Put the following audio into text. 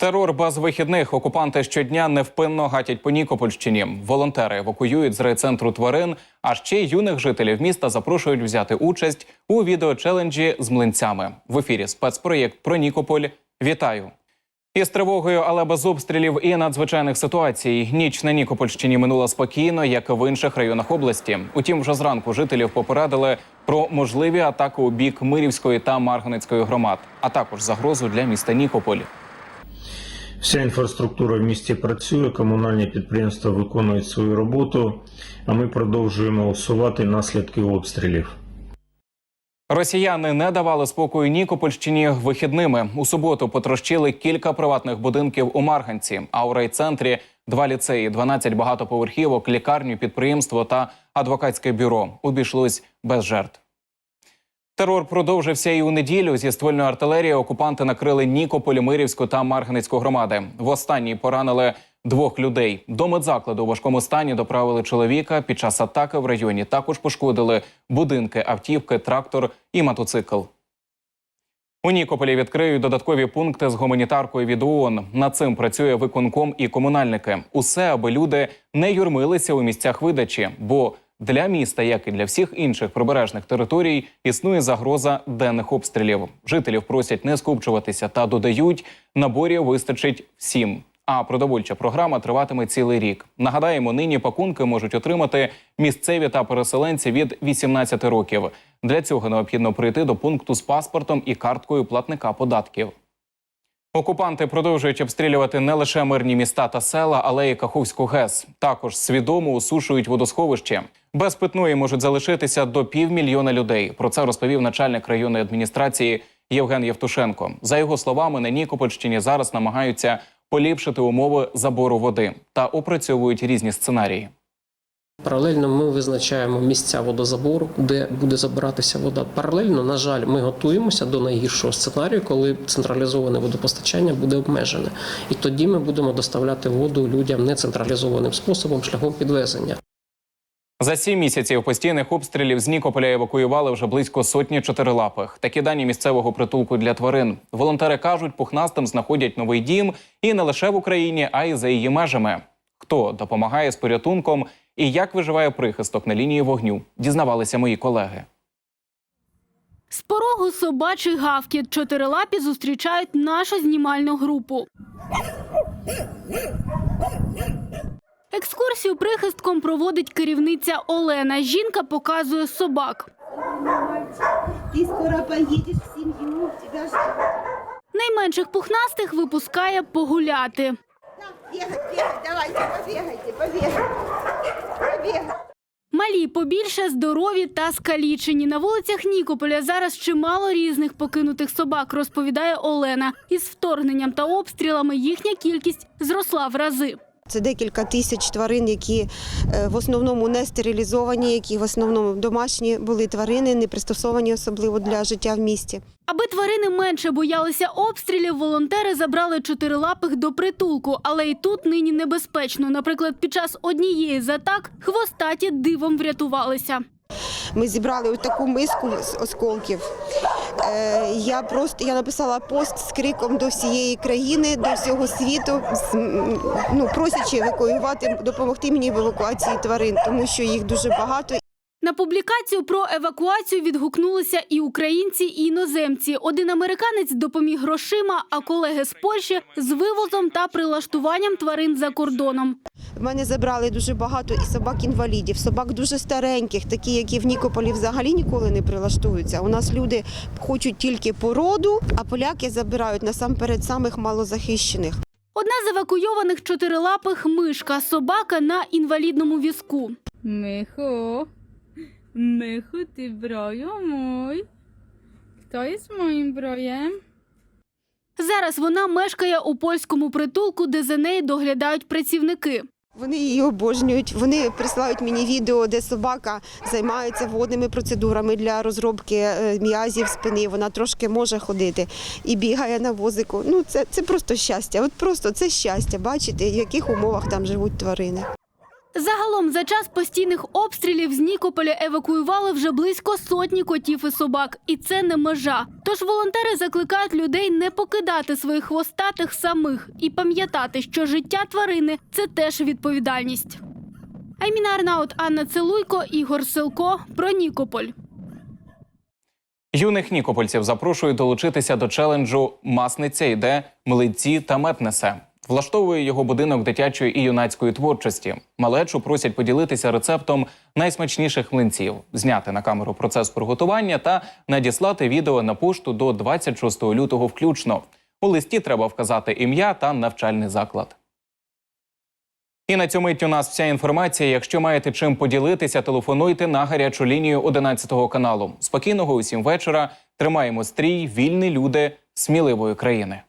Терор без вихідних окупанти щодня невпинно гатять по Нікопольщині. Волонтери евакуюють з райцентру тварин, а ще юних жителів міста запрошують взяти участь у відеочеленджі з млинцями. В ефірі спецпроєкт про Нікополь. Вітаю! Із тривогою, але без обстрілів і надзвичайних ситуацій. Ніч на Нікопольщині минула спокійно, як і в інших районах області. Утім, вже зранку жителів попередили про можливі атаки у бік Мирівської та Марганецької громад, а також загрозу для міста Нікополь. Вся інфраструктура в місті працює, комунальні підприємства виконують свою роботу, а ми продовжуємо усувати наслідки обстрілів. Росіяни не давали спокою Нікопольщині вихідними. У суботу потрощили кілька приватних будинків у Марганці, а у райцентрі два ліцеї, 12 багатоповерхівок, лікарню, підприємство та адвокатське бюро обійшлось без жертв. Терор продовжився і у неділю. Зі ствольної артилерії окупанти накрили Нікополь, Мирівську та Марганецьку громади. В останній поранили двох людей. До медзакладу у важкому стані доправили чоловіка. Під час атаки в районі також пошкодили будинки, автівки, трактор і мотоцикл. У Нікополі відкриють додаткові пункти з гуманітаркою від ООН. Над цим працює виконком і комунальники. Усе, аби люди не юрмилися у місцях видачі, бо для міста, як і для всіх інших прибережних територій, існує загроза денних обстрілів. Жителів просять не скупчуватися та додають, наборів вистачить всім. А продовольча програма триватиме цілий рік. Нагадаємо, нині пакунки можуть отримати місцеві та переселенці від 18 років. Для цього необхідно прийти до пункту з паспортом і карткою платника податків. Окупанти продовжують обстрілювати не лише мирні міста та села, але й Каховську ГЕС. Також свідомо усушують водосховище. Без питної можуть залишитися до півмільйона людей. Про це розповів начальник районної адміністрації Євген Євтушенко. За його словами, на Нікопольщині зараз намагаються поліпшити умови забору води та опрацьовують різні сценарії. Паралельно ми визначаємо місця водозабору, де буде забиратися вода. Паралельно, на жаль, ми готуємося до найгіршого сценарію, коли централізоване водопостачання буде обмежене. І тоді ми будемо доставляти воду людям нецентралізованим способом шляхом підвезення. За сім місяців постійних обстрілів з Нікополя евакуювали вже близько сотні чотирилапих. Такі дані місцевого притулку для тварин. Волонтери кажуть, пухнастим знаходять новий дім і не лише в Україні, а й за її межами. Хто допомагає з порятунком і як виживає прихисток на лінії вогню, дізнавалися мої колеги. З порогу собачий гавкіт чотирилапі зустрічають нашу знімальну групу. Екскурсію прихистком проводить керівниця Олена. Жінка показує собак. Ты скоро поедешь в ждут. Найменших пухнастих випускає погуляти. На, бегать, бегать, давайте, побегайте, побегайте. Побегайте. Малі побільше здорові та скалічені. На вулицях Нікополя зараз чимало різних покинутих собак, розповідає Олена. Із вторгненням та обстрілами їхня кількість зросла в рази. Це декілька тисяч тварин, які е, в основному не стерилізовані, які в основному домашні були тварини, не пристосовані особливо для життя в місті. Аби тварини менше боялися обстрілів, волонтери забрали чотирилапих до притулку, але і тут нині небезпечно. Наприклад, під час однієї з атак хвостаті дивом врятувалися. Ми зібрали ось таку миску з осколків. Е, Я просто я написала пост з криком до всієї країни, до всього світу, ну просячи евакуювати, допомогти мені в евакуації тварин, тому що їх дуже багато. На публікацію про евакуацію відгукнулися і українці, і іноземці. Один американець допоміг грошима, а колеги з Польщі з вивозом та прилаштуванням тварин за кордоном. В мене забрали дуже багато і собак-інвалідів, собак дуже стареньких, такі, які в Нікополі взагалі ніколи не прилаштуються. У нас люди хочуть тільки породу, а поляки забирають насамперед самих малозахищених. Одна з евакуйованих чотирилапих мишка собака на інвалідному візку. Mychu, Mychu, ty broju mój. Kto jest moim brojem? Зараз вона мешкає у польському притулку, де за нею доглядають працівники. Вони її обожнюють. Вони присилають мені відео, де собака займається водними процедурами для розробки е, м'язів спини. Вона трошки може ходити і бігає на возику. Ну це, це просто щастя. От просто це щастя. Бачите, в яких умовах там живуть тварини. Загалом за час постійних обстрілів з Нікополя евакуювали вже близько сотні котів і собак, і це не межа. Тож волонтери закликають людей не покидати своїх хвостатих самих і пам'ятати, що життя тварини це теж відповідальність. Айміна Арнаут, Анна Целуйко, Ігор Силко про Нікополь. Юних нікопольців запрошують долучитися до челенджу Масниця йде, млинці та мед несе. Влаштовує його будинок дитячої і юнацької творчості. Малечу просять поділитися рецептом найсмачніших млинців, зняти на камеру процес приготування та надіслати відео на пошту до 26 лютого включно. У листі треба вказати ім'я та навчальний заклад. І на цьому у нас вся інформація. Якщо маєте чим поділитися, телефонуйте на гарячу лінію 11 каналу. Спокійного усім вечора. Тримаємо стрій, вільні люди сміливої країни.